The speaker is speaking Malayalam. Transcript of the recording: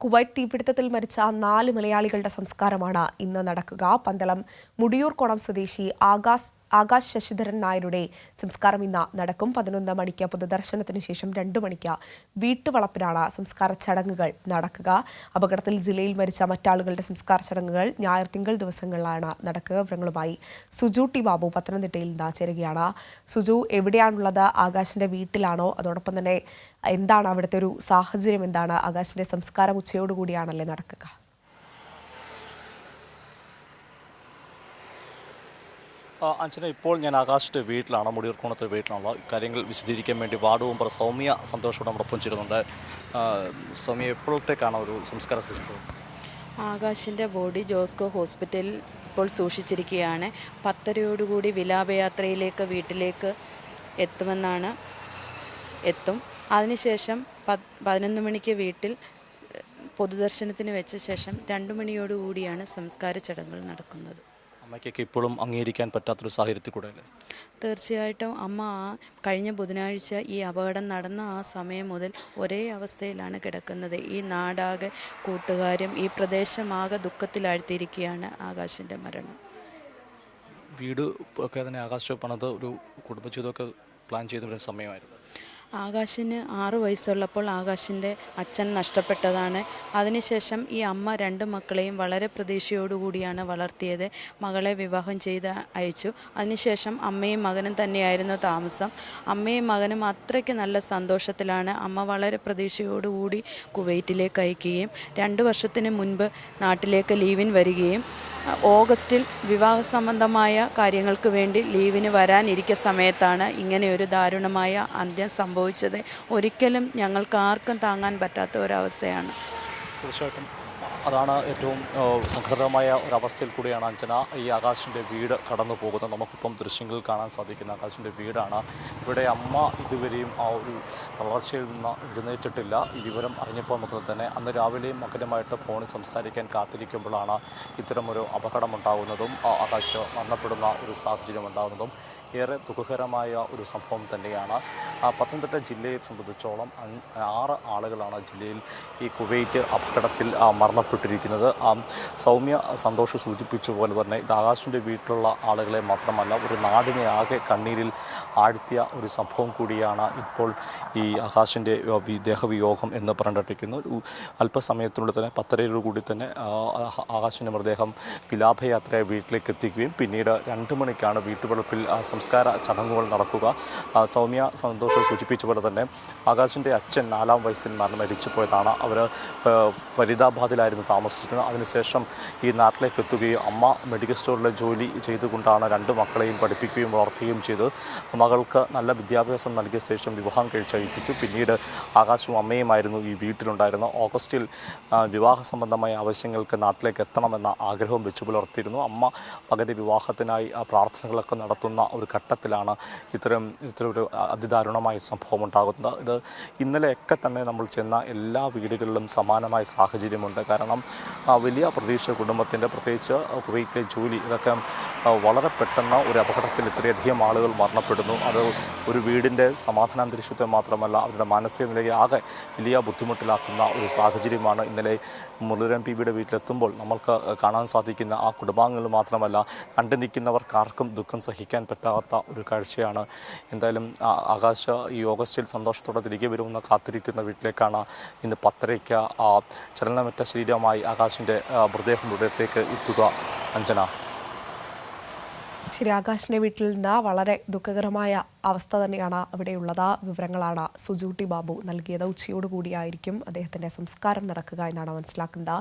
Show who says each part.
Speaker 1: കുവൈറ്റ് തീപിടുത്തത്തിൽ മരിച്ച നാല് മലയാളികളുടെ സംസ്കാരമാണ് ഇന്ന് നടക്കുക. പന്തളം മുടിയൂർക്കോണം സ്വദേശി ആകാശ് ആകാശ് ശശിധരൻ നായരുടെ സംസ്കാരം ഇന്ന് നടക്കും. പതിനൊന്ന് മണിക്ക് പൊതുദർശനത്തിന് ശേഷം രണ്ടു മണിക്ക് വീട്ടുവളപ്പിലാണ് സംസ്കാര ചടങ്ങുകൾ നടക്കുക. അപകടത്തിൽ ജില്ലയിൽ മരിച്ച മറ്റാളുകളുടെ സംസ്കാര ചടങ്ങുകൾ ഞായർ തിങ്കൾ ദിവസങ്ങളിലാണ് നടക്കുക. വിവരങ്ങളുമായി സുജു ടി ബാബു പത്തനംതിട്ടയിൽ നിന്ന് ചേരുകയാണ്. സുജു എവിടെയാണുള്ളത്? ആകാശിന്റെ വീട്ടിലാണോ? അതോടൊപ്പം തന്നെ എന്താണ് അവിടുത്തെ ഒരു സാഹചര്യം? എന്താണ് ആകാശിന്റെ സംസ്കാരം? ഉച്ചയോടുകൂടിയാണല്ലേ നടക്കുക.
Speaker 2: അഞ്ജന ഇപ്പോൾ ഞാൻ ആകാശിന്റെ വീട്ടിലാണ് മുടിയൂർക്കോണത്തെ വീട്ടിലുള്ള കാര്യങ്ങൾ വിശദീകരിക്കാൻ വേണ്ടി വാർഡ് മെമ്പർ സൗമ്യ സന്തോഷോട് നമ്മളൊപ്പം ചേരുന്നുണ്ട്. സൗമ്യ എപ്പോഴത്തേക്കാണ് ഒരു സംസ്കാര ശുശ്രൂഷ
Speaker 3: ആകാശിന്റെ ബോഡി ജോസ്കോ ഹോസ്പിറ്റലിൽ ഇപ്പോൾ സൂക്ഷിച്ചിരിക്കുകയാണ്. പത്തരയോടുകൂടി വിലാപയാത്രയിലേക്ക് വീട്ടിലേക്ക് എത്തുമെന്നാണ് എത്തും. അതിനുശേഷം പത് പതിനൊന്ന് മണിക്ക് വീട്ടിൽ പൊതുദർശനത്തിന് വെച്ച ശേഷം രണ്ടു മണിയോടുകൂടിയാണ് സംസ്കാര ചടങ്ങുകൾ നടക്കുന്നത്.
Speaker 2: അമ്മയ്ക്കൊക്കെ ഇപ്പോഴും അംഗീകരിക്കാൻ പറ്റാത്തൊരു സാഹചര്യത്തിൽ കൂടെ അല്ലേ?
Speaker 3: തീർച്ചയായിട്ടും അമ്മ കഴിഞ്ഞ ബുധനാഴ്ച ഈ അപകടം നടന്ന ആ സമയം മുതൽ ഒരേ അവസ്ഥയിലാണ് കിടക്കുന്നത്. ഈ നാടാകെ കൂട്ടുകാരും ഈ പ്രദേശമാകെ ദുഃഖത്തിലാഴ്ത്തിയിരിക്കുകയാണ് ആകാശിന്റെ മരണം.
Speaker 2: വീട് ഒക്കെ തന്നെ ആകാശ പണത് ഒരു കുടുംബജീവിതമൊക്കെ പ്ലാൻ ചെയ്തു വരുന്ന സമയമായിരുന്നു.
Speaker 3: ആകാശിന് ആറു വയസ്സുള്ളപ്പോൾ ആകാശിന്റെ അച്ഛൻ നഷ്ടപ്പെട്ടതാണ്. അതിനുശേഷം ഈ അമ്മ രണ്ട് മക്കളെയും വളരെ പ്രതീക്ഷയോടുകൂടിയാണ് വളർത്തിയത്. മകളെ വിവാഹം ചെയ്ത് അയച്ചു. അതിനുശേഷം അമ്മയും മകനും തന്നെയായിരുന്നു താമസം. അമ്മയും മകനും അത്രയ്ക്ക് നല്ല സന്തോഷത്തിലാണ്. അമ്മ വളരെ പ്രതീക്ഷയോടുകൂടി കുവൈറ്റിലേക്ക് അയക്കുകയും രണ്ട് വർഷത്തിന് മുൻപ് നാട്ടിലേക്ക് ലീവിൻ വരികയും ഓഗസ്റ്റിൽ വിവാഹ സംബന്ധമായ കാര്യങ്ങൾക്ക് വേണ്ടി ലീവിന് വരാനിരിക്കുന്ന സമയത്താണ് ഒരു ദാരുണമായ അന്ത്യം സംഭവിച്ചത്. ഒരിക്കലും ഞങ്ങൾക്ക് ആർക്കും താങ്ങാൻ പറ്റാത്ത ഒരവസ്ഥയാണ്.
Speaker 2: തീർച്ചയായിട്ടും. അതാണ് ഏറ്റവും സംഘടിതമായ ഒരവസ്ഥയിൽ കൂടിയാണ് അഞ്ജന ഈ ആകാശിന്റെ വീട് കടന്നു പോകുന്നത്. നമുക്കിപ്പം ദൃശ്യങ്ങളിൽ കാണാൻ സാധിക്കുന്ന ആകാശിന്റെ വീടാണ്. ഇവിടെ അമ്മ ഇതുവരെയും ആ ഒരു തളർച്ചയിൽ നിന്ന് എഴുന്നേറ്റിട്ടില്ല. ഈ വിവരം അറിഞ്ഞപ്പോൾ മുതൽ തന്നെ അന്ന് രാവിലെയും മകനുമായിട്ട് ഫോണിൽ സംസാരിക്കാൻ കാത്തിരിക്കുമ്പോഴാണ് ഇത്തരമൊരു അപകടമുണ്ടാകുന്നതും ആകാശ് മരണപ്പെടുന്ന ഒരു സാഹചര്യം ഉണ്ടാകുന്നതും ഏറെ ദുഃഖകരമായ ഒരു സംഭവം തന്നെയാണ്. പത്തനംതിട്ട ജില്ലയെ സംബന്ധിച്ചോളം ആറ് ആളുകളാണ് ജില്ലയിൽ ഈ കുവൈറ്റ് അപകടത്തിൽ മരണപ്പെട്ടിരിക്കുന്നത്. സൗമ്യ സന്തോഷ് സൂചിപ്പിച്ച പോലെ തന്നെ ഇത് ആകാശിന്റെ വീട്ടിലുള്ള ആളുകളെ മാത്രമല്ല ഒരു നാടിനെ ആകെ കണ്ണീരിൽ ആഴ്ത്തിയ ഒരു സംഭവം കൂടിയാണ് ഇപ്പോൾ ഈ ആകാശിന്റെ ദേഹവിയോഗം എന്ന് പറഞ്ഞിട്ടിരിക്കുന്നു അല്പസമയത്തിനുള്ളിൽ തന്നെ പത്തരയിലൂടെ കൂടി തന്നെ ആകാശിന്റെ മൃതദേഹം വിലാപയാത്രയായി വീട്ടിലേക്ക് എത്തിക്കുകയും പിന്നീട് രണ്ട് മണിക്കാണ് വീട്ടുവളപ്പിൽ ആ, സംസ്കാര ചടങ്ങുകൾ നടക്കുക. സൗമ്യ സന്തോഷം സൂചിപ്പിച്ച പോലെ തന്നെ ആകാശിന്റെ അച്ഛൻ നാലാം വയസ്സിൽ മരണം മരിച്ചു പോയതാണ് അവർ ഫരീദാബാദിലായിരുന്നു താമസിച്ചിരുന്നത്. അതിനുശേഷം ഈ നാട്ടിലേക്ക് എത്തുകയും അമ്മ മെഡിക്കൽ സ്റ്റോറിലെ ജോലി ചെയ്തുകൊണ്ടാണ് രണ്ട് മക്കളെയും പഠിപ്പിക്കുകയും വളർത്തുകയും ചെയ്ത് മകൾക്ക് നല്ല വിദ്യാഭ്യാസം നൽകിയ ശേഷം വിവാഹം കഴിച്ചയപ്പിച്ചു. പിന്നീട് ആകാശവും അമ്മയുമായിരുന്നു ഈ വീട്ടിലുണ്ടായിരുന്നത്. ഓഗസ്റ്റിൽ വിവാഹ സംബന്ധമായ ആവശ്യങ്ങൾക്ക് നാട്ടിലേക്ക് എത്തണമെന്ന ആഗ്രഹം വെച്ചു പുലർത്തിയിരുന്നു. അമ്മ മകന്റെ വിവാഹത്തിനായി പ്രാർത്ഥനകളൊക്കെ നടത്തുന്ന ഒരു ഘട്ടത്തിലാണ് ഇത്തരം ഇത്തരം ഒരു അതിദാരുണമായ സംഭവം ഉണ്ടാകുന്നത് ഇത് ഇന്നലെയൊക്കെ തന്നെ നമ്മൾ ചെന്ന എല്ലാ വീടുകളിലും സമാനമായ സാഹചര്യമുണ്ട്. കാരണം ആ, വലിയ പ്രതീക്ഷ കുടുംബത്തിന്റെ പ്രത്യേകിച്ച് കുവൈറ്റിലെ ജോലി ഇതൊക്കെ വളരെ പെട്ടെന്ന് ഒരു അപകടത്തിൽ ഇത്രയധികം ആളുകൾ മരണപ്പെടുന്നു. അത് ഒരു വീടിന്റെ സമാധാനാന്തരീക്ഷത്തെ മാത്രമല്ല അവരുടെ മാനസിക നിലയെ ആകെ വലിയ ബുദ്ധിമുട്ടിലാക്കുന്ന ഒരു സാഹചര്യമാണ് ഇന്നലെ മുരളീധരൻ പി ബിയുടെ വീട്ടിലെത്തുമ്പോൾ നമ്മൾക്ക് കാണാൻ സാധിക്കുന്ന ആ കുടുംബാംഗങ്ങൾ മാത്രമല്ല കണ്ടു നിൽക്കുന്നവർക്കാർക്കും ദുഃഖം സഹിക്കാൻ പറ്റാത്ത ഒരു കാഴ്ചയാണ്. എന്തായാലും ആകാശ ഈ ഓഗസ്റ്റിൽ സന്തോഷത്തോടെ തിരികെ വരുമെന്ന് കാത്തിരിക്കുന്ന വീട്ടിലേക്കാണ് ഇന്ന് പത്തരയ്ക്ക് ചലനമറ്റ ശരീരമായി ആകാശിന്റെ മൃതദേഹം ഇവിടത്തേക്ക് എത്തുക. അഞ്ജന.
Speaker 1: ശരി ആകാശിന്റെ വീട്ടിൽ നിന്ന് വളരെ ദുഃഖകരമായ അവസ്ഥ തന്നെയാണ് അവിടെയുള്ളത് വിവരങ്ങളാണ് സുജൂട്ടി ബാബു നൽകിയത്. ഉച്ചയോടുകൂടിയായിരിക്കും അദ്ദേഹത്തിന്റെ സംസ്കാരം നടക്കുക എന്നാണ് മനസ്സിലാക്കുന്നത്.